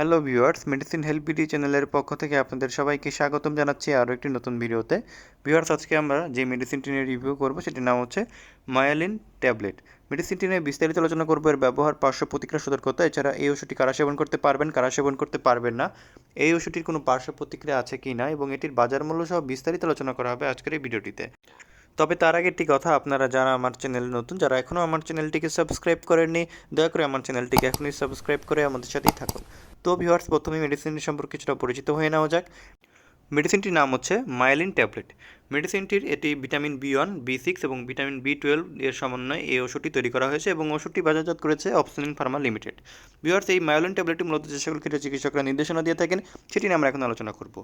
Hello viewers medicine help BD চ্যানেলের পক্ষ থেকে আপনাদের সবাইকে স্বাগতম জানাচ্ছি আরও একটি নতুন ভিডিওতে। ভিউয়ার্স আজকে আমরা যে মেডিসিনটি নিয়ে রিভিউ করব, সেটির নাম হচ্ছে মায়ালিন ট্যাবলেট মেডিসিনটি নিয়ে বিস্তারিত আলোচনা করব, এর ব্যবহার, পার্শ্ব প্রতিক্রিয়া, সতর্কতা, এছাড়া এই ওষুধটি কারা সেবন করতে পারবেন, কারা সেবন করতে পারবেন না, এই ওষুধটির কোনো পার্শ্ব প্রতিক্রিয়া আছে কি না, এবং এটির বাজার মূল্য সহ বিস্তারিত আলোচনা করা হবে আজকের এই ভিডিওটিতে। তবে তার আগে একটি কথা, আপনারা যারা আমার চ্যানেল নতুন, যারা এখনও আমার চ্যানেলটিকে সাবস্ক্রাইব করেননি, দয়া করে আমার চ্যানেলটিকে এখনই সাবস্ক্রাইব করে আমাদের সাথেই থাকুন। তো ভিউয়ার্স প্রথমে মেডিসিন সম্পর্কে কিছুটা পরিচিত হয়ে নেওয়া যাক। মেডিসিনটির নাম হচ্ছে মাইলিন ট্যাবলেট। মেডিসিনটির এটি vitamin B one, B six এবং ভিটামিন বি টুয়েলভ এর সমন্বয়ে এই ওষুধটি তৈরি করা হয়েছে এবং ওষুধটি বাজারজাত করেছে অপসলিন ফার্মা লিমিটেড। ভিউয়ার্স, এই মায়োলিন ট্যাবলেটটি মূলত যে সকল ক্ষেত্রে চিকিৎসকরা নির্দেশনা দিয়ে থাকেন, সেটি নিয়ে আমরা এখন আলোচনা করব।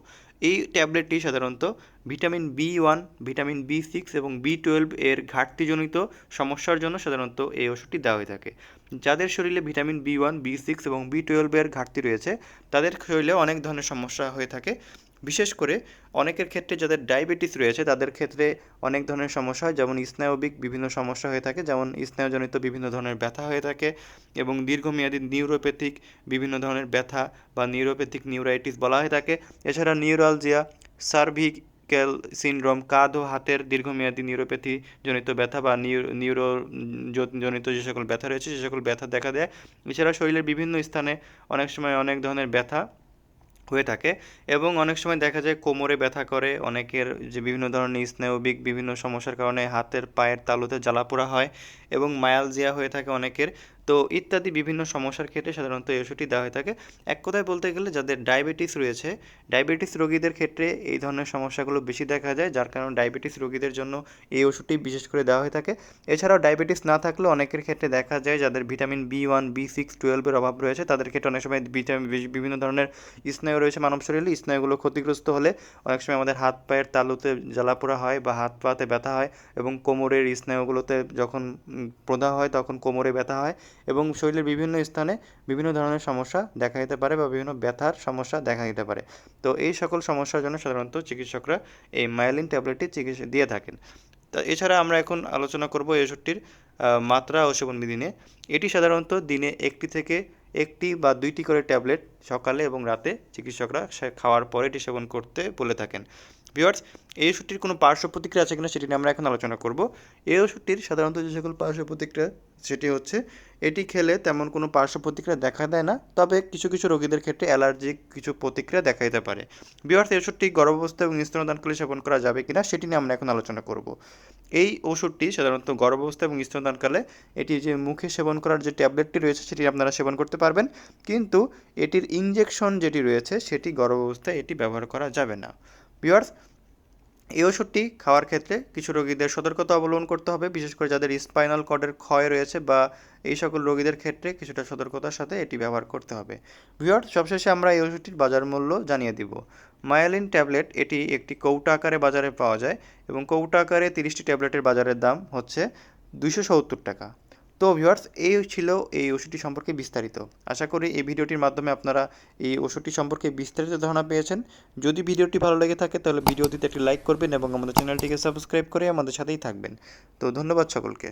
এই ট্যাবলেটটি সাধারণত vitamin B one, vitamin B six এবং বি টুয়েলভ এর ঘাটতিজনিত সমস্যার জন্য সাধারণত এই ওষুধটি দেওয়া হয়ে থাকে। যাদের শরীরে vitamin B one, B six এবং বি টুয়েলভের ঘাটতি রয়েছে, তাদের শরীরে অনেক ধরনের সমস্যা হয়ে থাকে। বিশেষ করে অনেকের ক্ষেত্রে যাদের ডায়াবেটিস রয়েছে, তাদের ক্ষেত্রে অনেক ধরনের সমস্যা হয়। যেমন স্নায়বিক বিভিন্ন সমস্যা হয়ে থাকে, যেমন স্নায়ুজনিত বিভিন্ন ধরনের ব্যথা হয়ে থাকে এবং দীর্ঘমেয়াদী নিউরোপ্যাথিক বিভিন্ন ধরনের ব্যথা বা নিউরোপ্যাথিক নিউরাইটিস বলা হয়ে থাকে। এছাড়া নিউরালজিয়া সার্ভিক ক্যাল সিনড্রোম, কাঁধ ও হাতের দীর্ঘমেয়াদী নিউরোপ্যাথি জনিত ব্যথা বা নিউরো জনিত যে সকল ব্যথা রয়েছে, সে সকল ব্যথা দেখা দেয়। এছাড়া শরীরের বিভিন্ন স্থানে অনেক সময় অনেক ধরনের ব্যথা হয়ে থাকে এবং অনেক সময় দেখা যায় কোমরে ব্যথা করে, অনেকের যে বিভিন্ন ধরনের স্নায়বিক বিভিন্ন সমস্যার কারণে হাতের পায়ের তালুতে জ্বালা জ্বালাপোড়া হয় এবং মায়ালজিয়া হয়ে থাকে অনেকের। তো ইত্যাদি বিভিন্ন সমস্যার ক্ষেত্রে সাধারণত এই ওষুধটি দেওয়া হয়ে থাকে। এক কথায় বলতে গেলে যাদের ডায়াবেটিস রয়েছে, ডায়াবেটিস রোগীদের ক্ষেত্রে এই ধরনের সমস্যাগুলো বেশি দেখা যায়, যার কারণে ডায়াবেটিস রোগীদের জন্য এই ওষুধটি বিশেষ করে দেওয়া হয়ে থাকে। এছাড়াও ডায়াবেটিস না থাকলেও অনেকের ক্ষেত্রে দেখা যায় যাদের vitamin B one B six টুয়েলভের অভাব রয়েছে, তাদের ক্ষেত্রে অনেক সময় ভিটামিন বিভিন্ন ধরনের স্নায়ু রয়েছে মানব শরীরে স্নায়ুগুলো ক্ষতিগ্রস্ত হলে অনেক সময় আমাদের হাত পায়ের তালুতে জ্বালাপোড়া হয় বা হাত পাতে ব্যথা হয় এবং কোমরের স্নায়ুগুলোতে যখন প্রদাহ হয় তখন কোমরে ব্যথা হয়। এবং শরীরের বিভিন্ন স্থানে বিভিন্ন ধরনের সমস্যা দেখা দিতে পারে বা বিভিন্ন ব্যথার সমস্যা দেখা দিতে পারে। তো এই সকল সমস্যার জন্য সাধারণত চিকিৎসকরা এই মায়ালিন ট্যাবলেটটি চিকিৎসা দিয়ে থাকেন। তা এছাড়া আমরা এখন আলোচনা করব এই ওষুধটির মাত্রা ও সেবন নিয়ে এটি সাধারণত দিনে একটি থেকে একটি বা দুইটি করে ট্যাবলেট সকালে এবং রাতে চিকিৎসকরা খাওয়ার পরে এটি সেবন করতে বলে থাকেন। ভিওয়ার্স এই ওষুধটির কোনো পার্শ্ব প্রতিক্রিয়া আছে কিনা সেটি নিয়ে আমরা এখন আলোচনা করব। এই ওষুধটির সাধারণত যে সকল পার্শ্ব প্রতিক্রিয়া, সেটি হচ্ছে, এটি খেলে তেমন কোনো পার্শ্ব প্রতিক্রিয়া দেখা দেয় না, তবে কিছু কিছু রোগীদের ক্ষেত্রে অ্যালার্জিক কিছু প্রতিক্রিয়া দেখা দিতে পারে। ভিওয়ার্স এই ওষুধটি গর্ভাবস্থা এবং স্তনদানকালে সেবন করা যাবে কিনা সেটি নিয়ে আমরা এখন আলোচনা করব। এই ওষুধটি সাধারণত গর্ভাবস্থা এবং স্তনদানকালে, এটি যে মুখে সেবন করার যে ট্যাবলেটটি রয়েছে সেটি আপনারা সেবন করতে পারবেন, কিন্তু এটির ইঞ্জেকশন যেটি রয়েছে সেটি গর্ভাবস্থায় এটি ব্যবহার করা যাবে না। ভিওয়ার্স এই ওষুধটি খাওয়ার ক্ষেত্রে কিছু রোগীদের সতর্কতা অবলম্বন করতে হবে, বিশেষ করে যাদের স্পাইনাল কর্ডের ক্ষয় রয়েছে বা এই সকল রোগীদের ক্ষেত্রে কিছুটা সতর্কতার সাথে এটি ব্যবহার করতে হবে। ভিওর, সবশেষে আমরা এই ওষুধটির বাজার মূল্য জানিয়ে দিব। মায়ালিন ট্যাবলেট, এটি একটি কৌটা আকারে বাজারে পাওয়া যায় এবং কৌটা আকারে তিরিশটি ট্যাবলেটের বাজারের দাম হচ্ছে দুশো সত্তর টাকা। তো ভিউয়ার্স এই ছিল এই ওষুধটি সম্পর্কে বিস্তারিত। আশা করি এই ভিডিওটির মাধ্যমে আপনারা এই ওষুধটি সম্পর্কে বিস্তারিত ধারণা পেয়েছেন। যদি ভিডিওটি ভালো লেগে থাকে, তাহলে ভিডিওটিতে একটি লাইক করবেন এবং আমাদের চ্যানেলটিকে সাবস্ক্রাইব করে আমাদের সাথেই থাকবেন। তো ধন্যবাদ সকলকে।